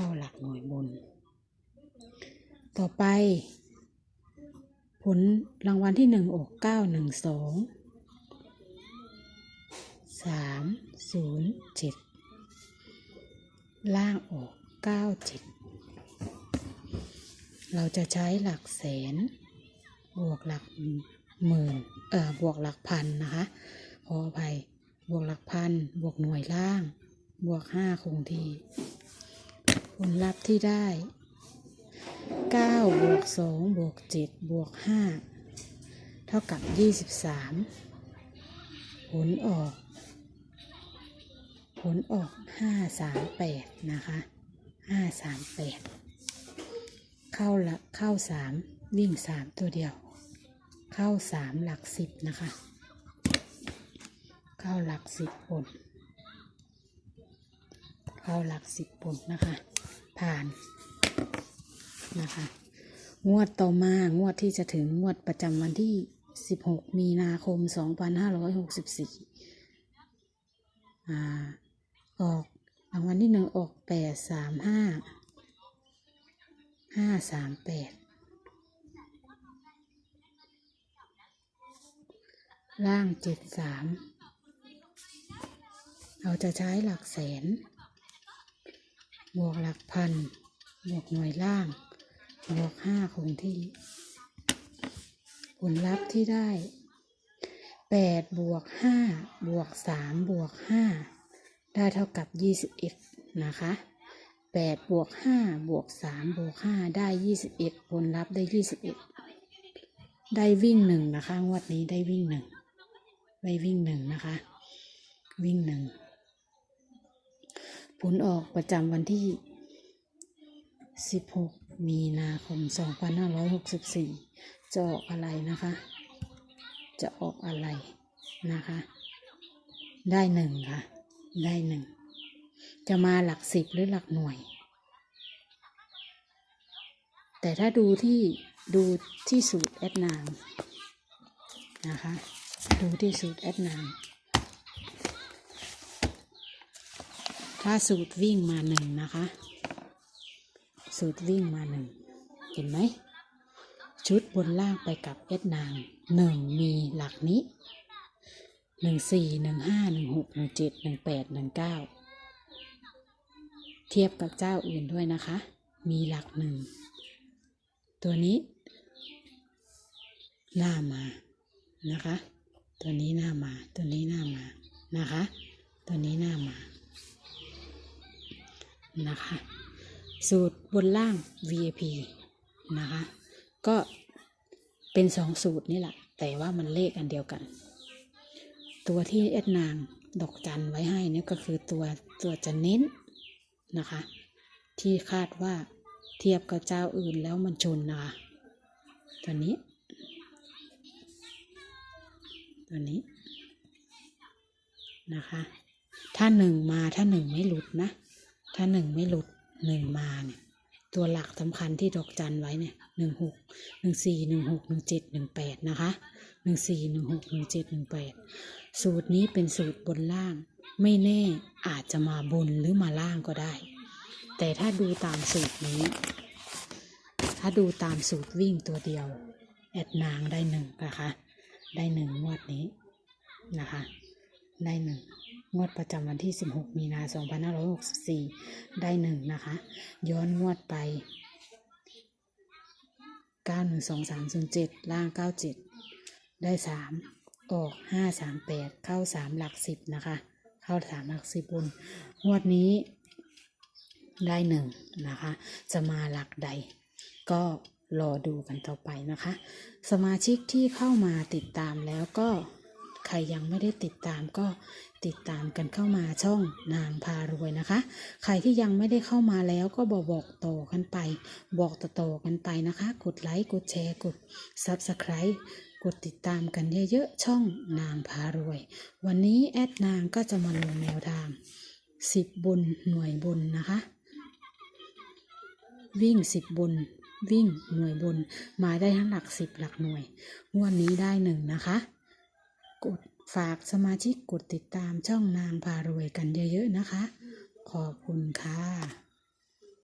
เข้าหลักหน่วยบน ต่อไป ผลรางวัลที่หนึ่งออกเก้าหนึ่งสองสามศูนย์เจ็ดล่างออกเก้าเจ็ดเราจะใช้หลักแสน บวกหลักหมื่นเอ่อบวกหลักพันนะคะขออภัยบวกหลักพัน บวกหน่วยล่าง บวกห้าคงที่ ผลลัพธ์ที่ได้เก้าบวกสองบวกเจ็ดบวกห้าเท่ากับยี่สิบสามผลออก ผลออกห้าสามแปดนะคะห้าสามแปดเข้าละเข้าสามวิ่งสามตัวเดียว เข้าสามหลักสิบนะคะ เข้าหลักสิบบนเข้าหลักสิบบนนะคะ ผ่านนะคะ งวดต่อมางวดที่จะถึงงวดประจำวันที่ 16 มีนาคม 2564อ่าออกรางวัลที่หนึ่งออกแปดสามห้าห้าสามแปดล่างเจ็ดสามเราจะใช้หลักแสน บวกหลักพัน บวกหน่วยล่าง บวกห้าคงที่ ผลลัพธ์ที่ได้แปดบวกห้าบวกสามบวกห้าได้เท่ากับยี่สิบเอ็ดนะคะแปดบวกห้าบวกสามบวกห้าได้ยี่สิบเอ็ดผลลัพธ์ได้ยี่สิบเอ็ดได้วิ่งหนึ่งนะคะงวดนี้ได้วิ่งหนึ่งได้วิ่งหนึ่งนะคะ วิ่งหนึ่ง ผลออกประจำวันที่ 16 มีนาคม 2564 จะออกอะไรนะคะ จะออกอะไรนะคะ ได้หนึ่งค่ะ ได้หนึ่ง จะมาหลักสิบหรือหลักหน่วย แต่ถ้าดูที่ดูที่สูตรแอดนางนะคะ ดูที่สูตรแอดนาง ถ้าสูตรวิ่งมาหนึ่งนะคะ สูตรวิ่งมาหนึ่งเห็นไหม ชุดบนล่างไปกับเอ็ดนางหนึ่งมีหลักนี้หนึ่งสี่หนึ่งห้าหนึ่งหกหนึ่งเจ็ดหนึ่งแปดหนึ่งเก้าเทียบกับเจ้าอื่นด้วยนะคะ มีหลักหนึ่ง ตัวนี้ หน้ามานะคะ ตัวนี้หน้ามา ตัวนี้หน้ามานะคะ ตัวนี้หน้ามา นะคะ สูตรบนล่าง VIP นะคะ ก็เป็นสองสูตรนี่แหละ แต่ว่ามันเลขอันเดียวกัน ตัวที่เอ็ดนางดอกจันไว้ให้นี่ก็คือตัวตัวจะเน้นนะคะ ที่คาดว่าเทียบกับเจ้าอื่นแล้วมันชนนะคะ ตัวนี้ ตัวนี้นะคะ ถ้าหนึ่งมาถ้าหนึ่งไม่หลุดนะ ถ้าหนึ่งไม่หลุดหนึ่งมาเนี่ยตัวหลักสำคัญที่ดอกจันไว้เนี่ยหนึ่งหกหนึ่งสี่หนึ่งหกหนึ่งเจ็ดหนึ่งแปดนะคะหนึ่งสี่หนึ่งหกหนึ่งเจ็ดหนึ่งแปดสูตรนี้เป็นสูตรบนล่าง ไม่แน่อาจจะมาบนหรือมาล่างก็ได้ แต่ถ้าดูตามสูตรนี้ ถ้าดูตามสูตรวิ่งตัวเดียว แอดนางได้หนึ่งนะคะ ได้หนึ่งงวดนี้นะคะ ได้หนึ่ง งวดประจำวันที่ 16 มีนา 2564 ได้หนึ่งนะคะ ย้อนงวดไป 912307 ล่าง 97 ได้ 3 ออก 538 เข้า 3 หลัก 10 นะคะ เข้า 3 หลัก 10บนงวดนี้ได้หนึ่งนะคะ จะมาหลักใด ก็รอดูกันต่อไปนะคะ สมาชิกที่เข้ามาติดตามแล้วก็ ใครยังไม่ได้ติดตามก็ติดตามกันเข้ามาช่องนางพารวยนะคะ ใครที่ยังไม่ได้เข้ามาแล้วก็บอกบอกต่อกันไป บอกต่อๆกันไปนะคะ กดไลค์กดแชร์กด Subscribe กดติดตามกันเยอะๆช่องนางพารวย วันนี้แอดนางก็จะมาลงแนวทาง10บนหน่วยบนนะคะ วิ่ง10บนวิ่งหน่วยบนมาได้ทั้งหลัก10หลักหน่วยงวดนี้ได้หนึ่งนะคะ กดฝากสมาชิกกดติดตามช่องนางพารวยกันเยอะๆนะคะ ขอบคุณค่ะ